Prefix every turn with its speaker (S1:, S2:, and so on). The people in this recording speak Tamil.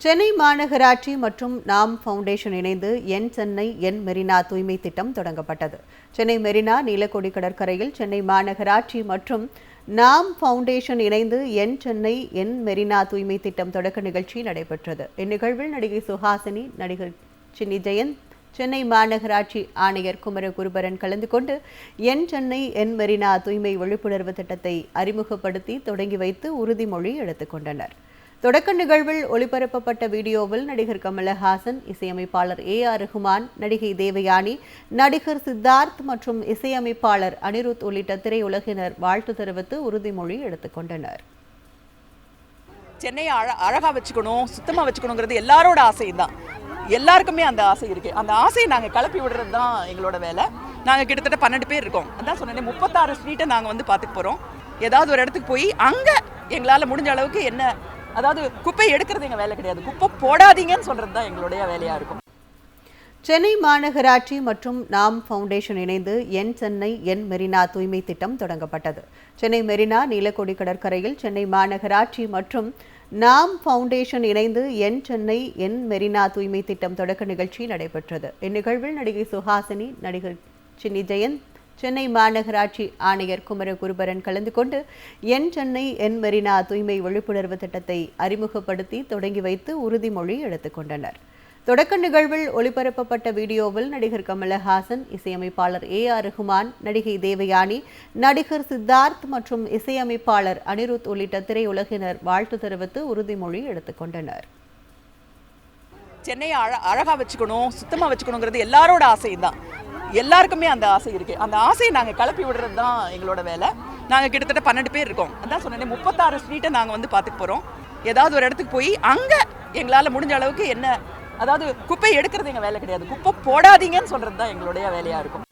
S1: சென்னை மாநகராட்சி மற்றும் நாம் ஃபவுண்டேஷன் இணைந்து என் சென்னை என் மெரினா தூய்மை திட்டம் தொடங்கப்பட்டது. சென்னை மெரினா நீலக்கொடி கடற்கரையில் சென்னை மாநகராட்சி மற்றும் நாம் ஃபவுண்டேஷன் இணைந்து என் சென்னை என் மெரினா தூய்மை திட்டம் தொடக்க நிகழ்ச்சி நடைபெற்றது. இந்நிகழ்வில் நடிகை சுஹாசினி நடிகர் சின்னி ஜெயந்த் சென்னை மாநகராட்சி ஆணையர் குமர குருபரன் கலந்து கொண்டு என் சென்னை என் மெரினா தூய்மை விழிப்புணர்வு திட்டத்தை அறிமுகப்படுத்தி தொடங்கி வைத்து உறுதிமொழி எடுத்துக்கொண்டனர் தொடக்க நிகழ்வில் ஒளிபரப்பப்பட்ட வீடியோவில் நடிகர் கமலஹாசன் இசையமைப்பாளர் ஏ ஆர் ரஹ்மான் நடிகை தேவயானி நடிகர் சித்தார்த் மற்றும் இசையமைப்பாளர் அனிருத் உள்ளிட்ட திரையுலகினர் வாழ்த்து தெரிவித்து உறுதிமொழி எடுத்துக்கொண்டனர்
S2: சென்னையை அழ அழகாக வச்சுக்கணும் சுத்தமாக வச்சுக்கணுங்கிறது எல்லாரோட ஆசையும் தான் எல்லாருக்குமே அந்த ஆசை இருக்குது அந்த ஆசையை நாங்கள் கிளப்பி விடுறது தான் எங்களோட வேலை. நாங்கள் கிட்டத்தட்ட பன்னெண்டு பேர் இருக்கோம். அதான் சொன்னேன் முப்பத்தாறு ஸ்ட்ரீட்டை நாங்கள் வந்து பார்த்துக்க போகிறோம் ஏதாவது ஒரு இடத்துக்கு போய் அங்கே எங்களால் முடிஞ்ச அளவுக்கு என்ன அதாவது குப்பை எடுக்கிறது எங்கள் வேலை கிடையாது. குப்பை போடாதீங்கன்னு சொல்கிறது தான் எங்களுடைய வேலையாக இருக்கும்.
S1: சென்னை மாநகராட்சி மற்றும் நாம் ஃபவுண்டேஷன் இணைந்து என் சென்னை என் மெரினா தூய்மை திட்டம் தொடங்கப்பட்டது. சென்னை மெரினா நீலக்கொடி கடற்கரையில் சென்னை மாநகராட்சி மற்றும் நாம் ஃபவுண்டேஷன் இணைந்து என் சென்னை என் மெரினா தூய்மை திட்டம் தொடக்க நிகழ்ச்சி நடைபெற்றது. இந்நிகழ்வில் நடிகை சுஹாசினி நடிகர் சின்னி ஜெயந்த் சென்னை மாநகராட்சி ஆணையர் குமர குருபரன் கலந்து கொண்டு என் சென்னை என் மெரினா தூய்மை விழிப்புணர்வு திட்டத்தை அறிமுகப்படுத்தி தொடங்கி வைத்து உறுதிமொழி எடுத்துக்கொண்டனர் தொடக்க நிகழ்வில் ஒளிபரப்பப்பட்ட வீடியோவில் நடிகர் கமலஹாசன் இசையமைப்பாளர் ஏ. ஆர். ரகுமான் நடிகை தேவயானி நடிகர் சித்தார்த் மற்றும் இசையமைப்பாளர் அனிருத் உள்ளிட்ட திரையுலகினர் வாழ்த்து தெரிவித்து உறுதிமொழி எடுத்துக்கொண்டனர்
S2: சென்னையை அழ அழகாக வச்சுக்கணும் சுத்தமாக வச்சுக்கணுங்கிறது எல்லாரோட ஆசையும் தான். எல்லாருக்குமே அந்த ஆசை இருக்குது அந்த ஆசையை நாங்கள் கிளப்பி விடுறது தான் எங்களோட வேலை. நாங்கள் கிட்டத்தட்ட பன்னெண்டு பேர் இருக்கோம். அதான் சொன்னேன் முப்பத்தாறு ஸ்ட்ரீட்டை நாங்கள் வந்து பார்த்துட்டு போகிறோம் ஏதாவது ஒரு இடத்துக்கு போய் அங்கே எங்களால் முடிஞ்ச அளவுக்கு என்ன அதாவது குப்பை எடுக்கிறது எங்கள் வேலை கிடையாது. குப்பை போடாதீங்கன்னு சொல்கிறது தான் எங்களுடைய வேலையாக இருக்கும்.